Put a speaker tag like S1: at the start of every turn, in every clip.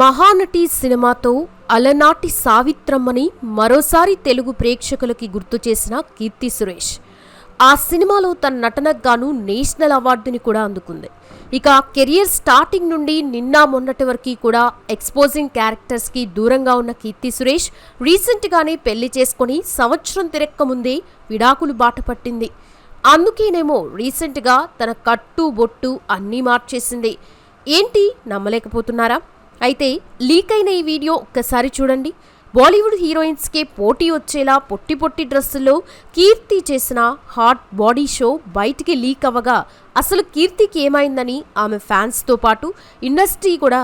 S1: మహానటి సినిమాతో అలనాటి సావిత్రమ్మని మరోసారి తెలుగు ప్రేక్షకులకి గుర్తు చేసిన కీర్తి సురేష్. ఆ సినిమాలో తన నటనకు గాను నేషనల్ అవార్డుని కూడా అందుకుంది. ఇక కెరియర్ స్టార్టింగ్ నుండి నిన్న మొన్నటి వరకు కూడా ఎక్స్పోజింగ్ క్యారెక్టర్స్కి దూరంగా ఉన్న కీర్తి సురేష్ రీసెంట్గానే పెళ్ళి చేసుకొని సంవత్సరం తిరక్క ముందే విడాకులు బాట పట్టింది. అందుకేనేమో రీసెంట్గా తన కట్టు బొట్టు అన్నీ మార్చేసింది. ఏంటి నమ్మలేకపోతున్నారా? అయితే లీక్ అయిన ఈ వీడియో ఒక్కసారి చూడండి. బాలీవుడ్ హీరోయిన్స్కే పోటీ వచ్చేలా పొట్టి పొట్టి డ్రెస్సుల్లో కీర్తి చేసిన హాట్ బాడీ షో బయటికి లీక్ అవ్వగా అసలు కీర్తికి ఏమైందని ఆమె ఫ్యాన్స్తో పాటు ఇండస్ట్రీ కూడా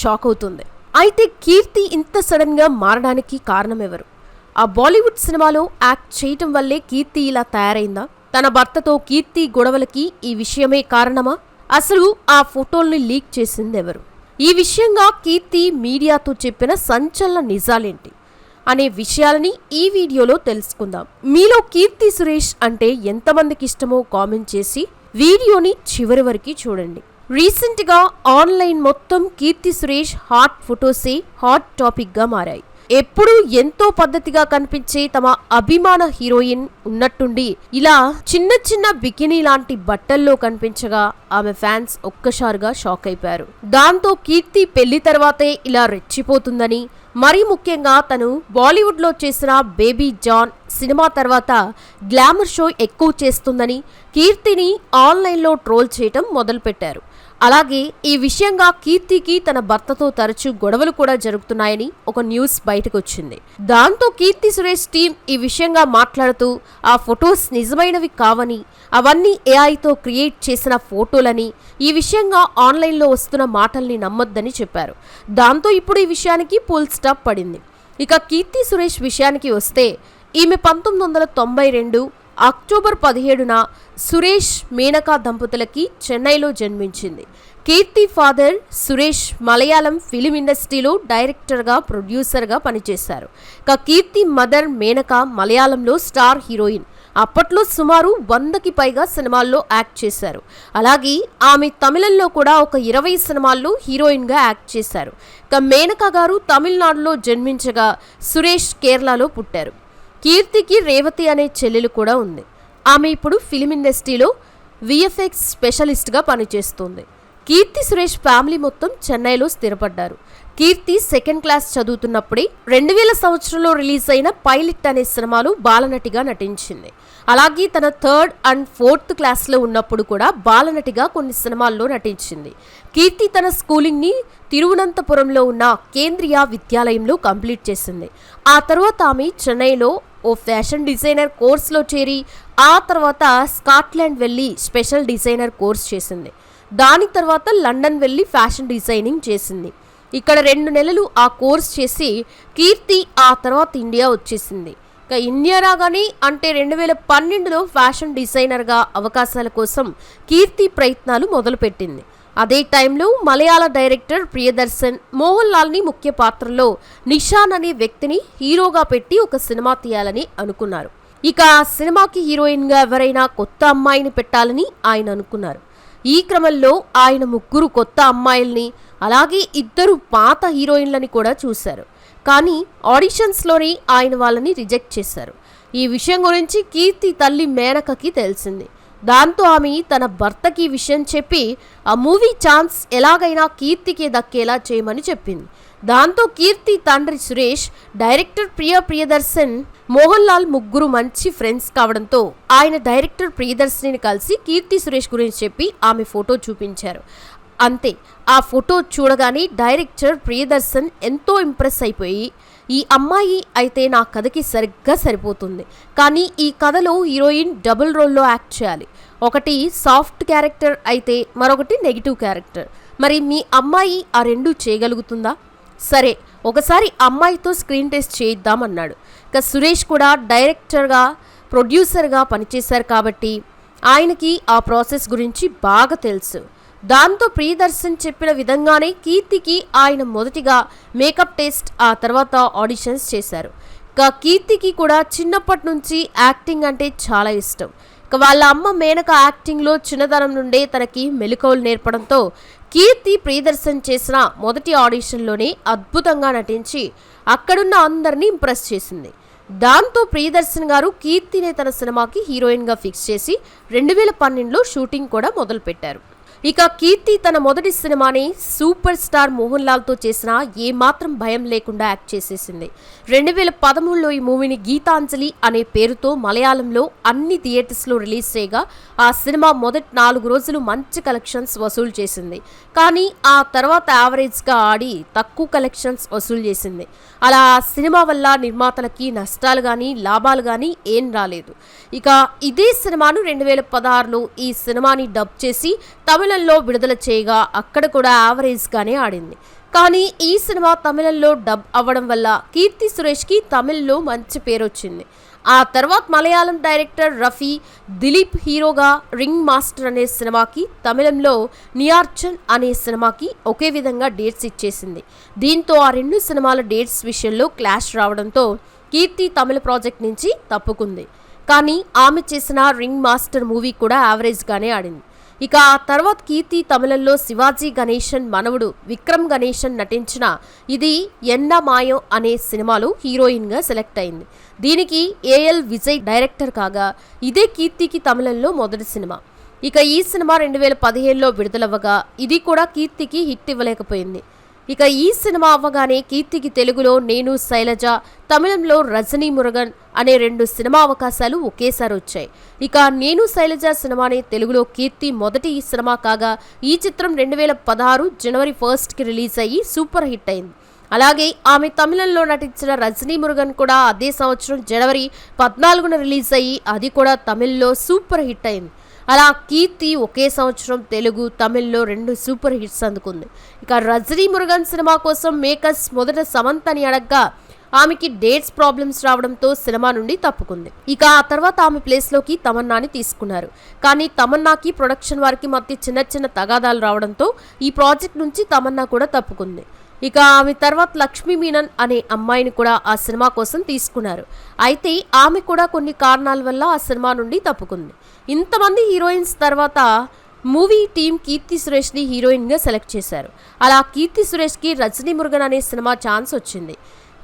S1: షాక్ అవుతుంది. అయితే కీర్తి ఇంత సడన్గా మారడానికి కారణం ఎవరు ఆ బాలీవుడ్ సినిమాలో యాక్ట్ చేయటం వల్లే కీర్తి ఇలా తయారైందా? తన భర్తతో కీర్తి గొడవలకి ఈ విషయమే కారణమా? అసలు ఆ ఫోటోల్ని లీక్ చేసింది ఎవరు ఈ విషయంగా కీర్తి మీడియాతో చెప్పిన సంచలన నిజాలేంటి అనే విషయాలని ఈ వీడియోలో తెలుసుకుందాం. మీలో కీర్తి సురేష్ అంటే ఎంతమందికి ఇష్టమో కామెంట్ చేసి వీడియోని చివరి వరకు చూడండి. రీసెంట్గా ఆన్లైన్ మొత్తం కీర్తి సురేష్ హాట్ ఫొటోసే హాట్ టాపిక్గా మారాయి. ఎప్పుడూ ఎంతో పద్ధతిగా కనిపించే తమ అభిమాన హీరోయిన్ ఉన్నట్టుండి ఇలా చిన్న చిన్న బికినీ లాంటి బట్టల్లో కనిపించగా ఆమె ఫ్యాన్స్ ఒక్కసారిగా షాక్ అయిపోయారు. దాంతో కీర్తి పెళ్ళి తర్వాతే ఇలా రెచ్చిపోతుందని మరీ ముఖ్యంగా తను బాలీవుడ్లో చేసిన బేబీ జాన్ సినిమా తర్వాత గ్లామర్ షో ఎక్కువ చేస్తుందని కీర్తిని ఆన్లైన్లో ట్రోల్ చేయటం మొదలుపెట్టారు. అలాగే ఈ విషయంగా కీర్తికి తన భర్తతో తరచూ గొడవలు కూడా జరుగుతున్నాయని ఒక న్యూస్ బయటకు వచ్చింది దాంతో కీర్తి సురేష్ టీం ఈ విషయంగా మాట్లాడుతూ ఆ ఫొటోస్ నిజమైనవి కావని అవన్నీ ఏఐతో క్రియేట్ చేసిన ఫోటోలని ఈ విషయంగా ఆన్లైన్లో వస్తున్న మాటల్ని నమ్మొద్దని చెప్పారు. దాంతో ఇప్పుడు ఈ విషయానికి ఫుల్ స్టాప్ పడింది. ఇక కీర్తి సురేష్ విషయానికి వస్తే ఈమె పంతొమ్మిది వందల తొంభై రెండు అక్టోబర్ పదిహేడున సురేష్ మేనకా దంపతులకి చెన్నైలో జన్మించింది. కీర్తి ఫాదర్ సురేష్ మలయాళం ఫిలిం ఇండస్ట్రీలో డైరెక్టర్గా ప్రొడ్యూసర్గా పనిచేశారు. ఇక కీర్తి మదర్ మేనక మలయాళంలో స్టార్ హీరోయిన్. అప్పట్లో సుమారు వందకి పైగా సినిమాల్లో యాక్ట్ చేశారు. అలాగే ఆమె తమిళంలో కూడా ఒక ఇరవై సినిమాల్లో హీరోయిన్గా యాక్ట్ చేశారు. ఇక మేనక గారు తమిళనాడులో జన్మించగా సురేష్ కేరళలో పుట్టారు. కీర్తికి రేవతి అనే చెల్లెలు కూడా ఉంది. ఆమె ఇప్పుడు ఫిలిం ఇండస్ట్రీలో విఎఫ్ఎక్స్ స్పెషలిస్ట్గా పనిచేస్తుంది. కీర్తి సురేష్ ఫ్యామిలీ మొత్తం చెన్నైలో స్థిరపడ్డారు. కీర్తి సెకండ్ క్లాస్ చదువుతున్నప్పుడే రెండు వేల సంవత్సరంలో రిలీజ్ అయిన పైలట్ అనే సినిమాలో బాలనటిగా నటించింది. అలాగే తన థర్డ్ అండ్ ఫోర్త్ క్లాస్లో ఉన్నప్పుడు కూడా బాలనటిగా కొన్ని సినిమాల్లో నటించింది. కీర్తి తన స్కూలింగ్ని తిరువనంతపురంలో ఉన్న కేంద్రీయ విద్యాలయంలో కంప్లీట్ చేసింది. ఆ తర్వాత ఆమె చెన్నైలో ఓ ఫ్యాషన్ డిజైనర్ కోర్స్లో చేరి ఆ తర్వాత స్కాట్లాండ్ వెళ్ళి స్పెషల్ డిజైనర్ కోర్స్ చేసింది. దాని తర్వాత లండన్ వెళ్ళి ఫ్యాషన్ డిజైనింగ్ చేసింది. ఇక్కడ రెండు నెలలు ఆ కోర్స్ చేసి కీర్తి ఆ తర్వాత ఇండియా వచ్చేసింది. ఇక ఇండియా రాగానే అంటే రెండు వేల పన్నెండులో ఫ్యాషన్ డిజైనర్గా అవకాశాల కోసం కీర్తి ప్రయత్నాలు మొదలుపెట్టింది. అదే టైంలో మలయాళ డైరెక్టర్ ప్రియదర్శన్ మోహన్ లాల్ని ముఖ్య పాత్రలో నిషాన్ అనే వ్యక్తిని హీరోగా పెట్టి ఒక సినిమా తీయాలని అనుకున్నారు. ఇక ఆ సినిమాకి హీరోయిన్గా ఎవరైనా కొత్త అమ్మాయిని పెట్టాలని ఆయన అనుకున్నారు. ఈ క్రమంలో ఆయన ముగ్గురు కొత్త అమ్మాయిల్ని అలాగే ఇద్దరు పాత హీరోయిన్లని కూడా చూశారు. కానీ ఆడిషన్స్లోనే ఆయన వాళ్ళని రిజెక్ట్ చేశారు. ఈ విషయం గురించి కీర్తి తల్లి మేనకకి తెలిసింది. దాంతో ఆమె తన భర్తకి విషయం చెప్పి ఆ మూవీ ఛాన్స్ ఎలాగైనా కీర్తికి దక్కేలా చేయమని చెప్పింది. దాంతో కీర్తి తండ్రి సురేష్ డైరెక్టర్ ప్రియ ప్రియదర్శన్ మోహన్ లాల్ ముగ్గురు మంచి ఫ్రెండ్స్ కావడంతో ఆయన డైరెక్టర్ ప్రియదర్శిని కలిసి కీర్తి సురేష్ గురించి చెప్పి ఆమె ఫోటో చూపించారు. అంతే ఆ ఫోటో చూడగానే డైరెక్టర్ ప్రియదర్శన్ ఎంతో ఇంప్రెస్ అయిపోయి ఈ అమ్మాయి అయితే నా కథకి సరిగ్గా సరిపోతుంది. కానీ ఈ కథలో హీరోయిన్ డబుల్ రోల్లో యాక్ట్ చేయాలి. ఒకటి సాఫ్ట్ క్యారెక్టర్ అయితే మరొకటి నెగిటివ్ క్యారెక్టర్. మరి మీ అమ్మాయి ఆ రెండు చేయగలుగుతుందా? సరే ఒకసారి అమ్మాయితో స్క్రీన్ టెస్ట్ చేయిద్దామన్నాడు. ఇక సురేష్ కూడా డైరెక్టర్గా ప్రొడ్యూసర్గా పనిచేశారు కాబట్టి ఆయనకి ఆ ప్రాసెస్ గురించి బాగా తెలుసు. దాంతో ప్రియదర్శన్ చెప్పిన విధంగానే కీర్తికి ఆయన మొదటిగా మేకప్ టెస్ట్ ఆ తర్వాత ఆడిషన్స్ చేశారు. ఇక కీర్తికి కూడా చిన్నప్పటి నుంచి యాక్టింగ్ అంటే చాలా ఇష్టం. ఇక వాళ్ళ అమ్మ మేనక యాక్టింగ్లో చిన్నతనం నుండే తనకి మెలకువలు నేర్పడంతో కీర్తి ప్రియదర్శన్ చేసిన మొదటి ఆడిషన్లోనే అద్భుతంగా నటించి అక్కడున్న అందరినీ ఇంప్రెస్ చేసింది. దాంతో ప్రియదర్శన్ గారు కీర్తినే తన సినిమాకి హీరోయిన్గా ఫిక్స్ చేసి రెండు వేల పన్నెండులో షూటింగ్ కూడా మొదలుపెట్టారు. ఇక కీర్తి తన మొదటి సినిమాని సూపర్ స్టార్ మోహన్ లాల్తో చేసినా ఏమాత్రం భయం లేకుండా యాక్ట్ చేసేసింది. రెండు వేల పదమూడులో ఈ మూవీని గీతాంజలి అనే పేరుతో మలయాళంలో అన్ని థియేటర్స్లో రిలీజ్ చేయగా ఆ సినిమా మొదటి నాలుగు రోజులు మంచి కలెక్షన్స్ వసూలు చేసింది. కానీ ఆ తర్వాత యావరేజ్గా ఆడి తక్కువ కలెక్షన్స్ వసూలు చేసింది. అలా సినిమా వల్ల నిర్మాతలకి నష్టాలు కానీ లాభాలు కానీ ఏం రాలేదు. ఇక ఇదే సినిమాను రెండు వేల పదహారులో ఈ సినిమాని డబ్ చేసి తమిళంలో విడుదల చేయగా అక్కడ కూడా యావరేజ్గానే ఆడింది. కానీ ఈ సినిమా తమిళంలో డబ్ అవ్వడం వల్ల కీర్తి సురేష్కి తమిళ్ళో మంచి పేరు వచ్చింది ఆ తర్వాత మలయాళం డైరెక్టర్ రఫీ దిలీప్ హీరోగా రింగ్ మాస్టర్ అనే సినిమాకి తమిళంలో నియార్చన్ అనే సినిమాకి ఒకే విధంగా డేట్స్ ఇచ్చేసింది. దీంతో ఆ రెండు సినిమాల డేట్స్ విషయంలో క్లాష్ రావడంతో కీర్తి తమిళ ప్రాజెక్ట్ నుంచి తప్పుకుంది. కానీ ఆమె చేసిన రింగ్ మాస్టర్ మూవీ కూడా యావరేజ్గానే ఆడింది. ఇక ఆ తర్వాత కీర్తి తమిళంలో శివాజీ గణేషన్ మనవుడు విక్రమ్ గణేషన్ నటించిన ఇది ఎన్న మాయం అనే సినిమాలో హీరోయిన్గా సెలెక్ట్ అయింది. దీనికి ఏఎల్ విజయ్ డైరెక్టర్ కాగా ఇదే కీర్తికి తమిళంలో మొదటి సినిమా. ఇక ఈ సినిమా రెండు వేల పదిహేనులో విడుదలవ్వగా ఇది కూడా కీర్తికి హిట్ ఇవ్వలేకపోయింది. ఇక ఈ సినిమా అవ్వగానే కీర్తికి తెలుగులో నేను శైలజ తమిళంలో రజనీ మురుగన్ అనే రెండు సినిమా అవకాశాలు ఒకేసారి వచ్చాయి. ఇక నేను శైలజ సినిమానే తెలుగులో కీర్తి మొదటి ఈ సినిమా కాగా ఈ చిత్రం రెండు వేల పదహారు జనవరి ఫస్ట్కి రిలీజ్ అయ్యి సూపర్ హిట్ అయింది. అలాగే ఆమె తమిళంలో నటించిన రజనీ మురుగన్ కూడా అదే సంవత్సరం జనవరి పద్నాలుగున రిలీజ్ అయ్యి అది కూడా తమిళ్ళో సూపర్ హిట్ అయింది. అలా కీర్తి ఒకే సంవత్సరం తెలుగు తమిళ్ళో రెండు సూపర్ హిట్స్ అందుకుంది. ఇక రజనీ మురుగన్ సినిమా కోసం మేకర్స్ మొదట సమంత్ అని అడగ్గా ఆమెకి డేట్స్ ప్రాబ్లమ్స్ రావడంతో సినిమా నుండి తప్పుకుంది. ఇక ఆ తర్వాత ఆమె ప్లేస్లోకి తమన్నాని తీసుకున్నారు. కానీ తమన్నాకి ప్రొడక్షన్ వారికి మధ్య చిన్న చిన్న తగాదాలు రావడంతో ఈ ప్రాజెక్ట్ నుంచి తమన్నా కూడా తప్పుకుంది. ఇక ఆమె తర్వాత లక్ష్మీ మీనన్ అనే అమ్మాయిని కూడా ఆ సినిమా కోసం తీసుకున్నారు. అయితే ఆమె కూడా కొన్ని కారణాల వల్ల ఆ సినిమా నుండి తప్పుకుంది. ఇంతమంది హీరోయిన్స్ తర్వాత మూవీ టీం కీర్తి సురేష్ని హీరోయిన్గా సెలెక్ట్ చేశారు. అలా కీర్తి సురేష్కి రజనీ మురుగన్ అనే సినిమా ఛాన్స్ వచ్చింది.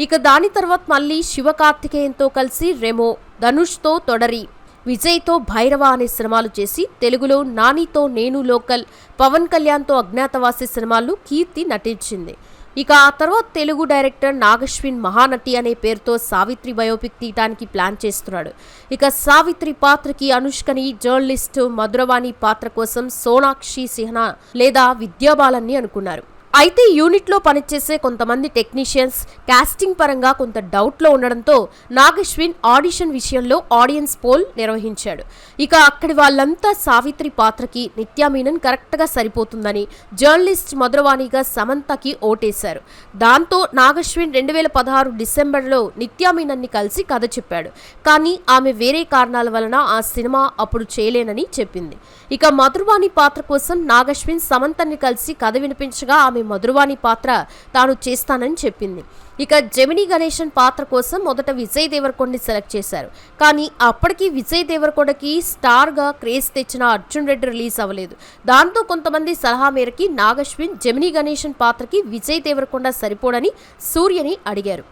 S1: ఇక దాని తర్వాత మళ్ళీ శివకార్తికేయన్తో కలిసి రెమో ధనుష్తో తొడరి విజయ్తో భైరవ అనే సినిమాలు చేసి తెలుగులో నానితో నేను లోకల్ పవన్ కళ్యాణ్తో అజ్ఞాతవాసి సినిమాలు కీర్తి నటించింది. ఇక ఆ తర్వాత తెలుగు డైరెక్టర్ నాగశ్విన్ మహానటి అనే పేరుతో సావిత్రి బయోపిక్ తీయటానికి ప్లాన్ చేస్తున్నాడు. ఇక సావిత్రి పాత్రకి అనుష్కని జర్నలిస్ట్ మధురవాణి పాత్ర కోసం సోనాక్షి సిన్హా లేదా విద్యాబాలన్ని అనుకున్నారు. అయితే యూనిట్లో పనిచేసే కొంతమంది టెక్నీషియన్స్ కాస్టింగ్ పరంగా కొంత డౌట్లో ఉండడంతో నాగశ్విన్ ఆడిషన్ విషయంలో ఆడియన్స్ పోల్ నిర్వహించాడు. ఇక అక్కడి వాళ్ళంతా సావిత్రి పాత్రకి నిత్యా మీనన్ కరెక్ట్గా సరిపోతుందని జర్నలిస్ట్ మధురవాణిగా సమంతకి ఓటేశారు. దాంతో నాగశ్విన్ రెండు వేల పదహారు డిసెంబర్లో నిత్యామీనన్ని కలిసి కథ చెప్పాడు. కానీ ఆమె వేరే కారణాల వలన ఆ సినిమా అప్పుడు చేయలేనని చెప్పింది. ఇక మధురవాణి పాత్ర కోసం నాగశ్విన్ సమంతని కలిసి కథ వినిపించగా ఆమె మధురవాణి పాత్ర తాను చేస్తానని చెప్పింది. ఇక జమిని గణేశన్ పాత్ర కోసం మొదట విజయ్ దేవరకొండని సెలెక్ట్ చేశారు. కానీ అప్పటికి విజయ్ దేవరకొండకి స్టార్గా క్రేజ్ తెచ్చిన అర్జున్ రెడ్డి రిలీజ్ అవ్వలేదు. దాంతో కొంతమంది సలహా మేరకి నాగశ్విన్ జమిని గణేశన్ పాత్రకి విజయ్ దేవరకొండ సరిపోడని సూర్యని అడిగారు.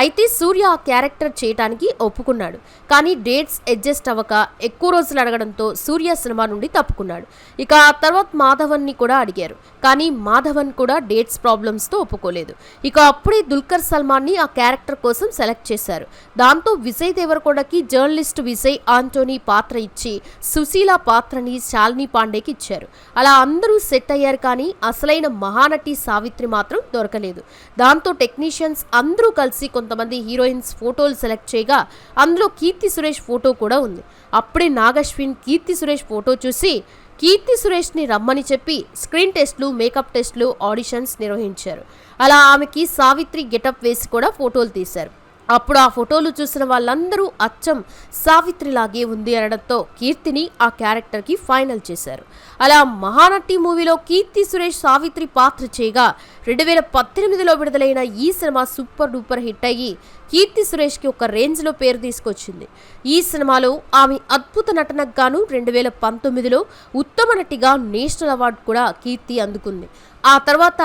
S1: అయితే సూర్య ఆ క్యారెక్టర్ చేయటానికి ఒప్పుకున్నాడు. కానీ డేట్స్ అడ్జస్ట్ అవ్వక ఎక్కువ రోజులు అడగడంతో సూర్య సినిమా నుండి తప్పుకున్నాడు. ఇక ఆ తర్వాత మాధవన్ని కూడా అడిగారు. కానీ మాధవన్ కూడా డేట్స్ ప్రాబ్లమ్స్తో ఒప్పుకోలేదు. ఇక అప్పుడే దుల్కర్ సల్మాన్ని ఆ క్యారెక్టర్ కోసం సెలెక్ట్ చేశారు. దాంతో విజయ్ దేవరకొండకి జర్నలిస్ట్ విజయ్ ఆంటోనీ పాత్ర ఇచ్చి సుశీల పాత్రని శాలిని పాండేకి ఇచ్చారు. అలా అందరూ సెట్ అయ్యారు కానీ అసలైన మహానటి సావిత్రి మాత్రం దొరకలేదు. దాంతో టెక్నీషియన్స్ అందరూ కలిసి కొంతమంది హీరోయిన్స్ ఫోటోలు సెలెక్ట్ చేయగా అందులో కీర్తి సురేష్ ఫోటో కూడా ఉంది. అప్పుడే నాగశ్విన్ కీర్తి సురేష్ ఫోటో చూసి కీర్తి సురేష్ని రమ్మని చెప్పి స్క్రీన్ టెస్ట్లు మేకప్ టెస్ట్లు ఆడిషన్స్ నిర్వహించారు. అలా ఆమెకి సావిత్రి గెటప్ వేసి కూడా ఫోటోలు తీశారు. అప్పుడు ఆ ఫోటోలు చూసిన వాళ్ళందరూ అచ్చం సావిత్రిలాగే ఉంది అనడంతో కీర్తిని ఆ క్యారెక్టర్కి ఫైనల్ చేశారు. అలా మహానటి మూవీలో కీర్తి సురేష్ సావిత్రి పాత్ర చేయగా రెండు వేల పద్దెనిమిదిలో విడుదలైన ఈ సినిమా సూపర్ డూపర్ హిట్ అయ్యి కీర్తి సురేష్కి ఒక రేంజ్లో పేరు తీసుకొచ్చింది. ఈ సినిమాలో ఆమె అద్భుత నటనకు గాను రెండు వేల పంతొమ్మిదిలో ఉత్తమ నటిగా నేషనల్ అవార్డు కూడా కీర్తి అందుకుంది. ఆ తర్వాత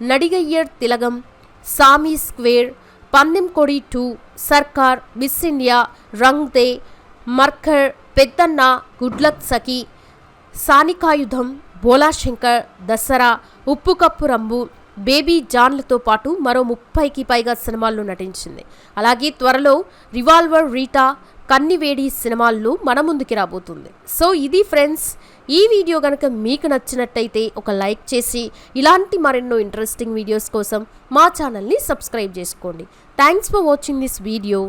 S1: Nadigaiyar Thilagam Saamy square Pandem Kodi two Sarkar miss India Rang De Marakkar Peddanna good luck Sakhi Saani Kaayidham Bhola Shankar Dasara ఉప్పు కప్పు రంబు బేబీ జాన్లతో పాటు మరో ముప్పైకి పైగా సినిమాల్లో నటించింది. అలాగే త్వరలో రివాల్వర్ రీటా కన్నివేడి సినిమాల్లో మన ముందుకి రాబోతుంది. సో ఇది ఫ్రెండ్స్ ఈ వీడియో కనుక మీకు నచ్చినట్టయితే ఒక లైక్ చేసి ఇలాంటి మరెన్నో ఇంట్రెస్టింగ్ వీడియోస్ కోసం మా ఛానల్ని సబ్స్క్రైబ్ చేసుకోండి. Thanks for watching this video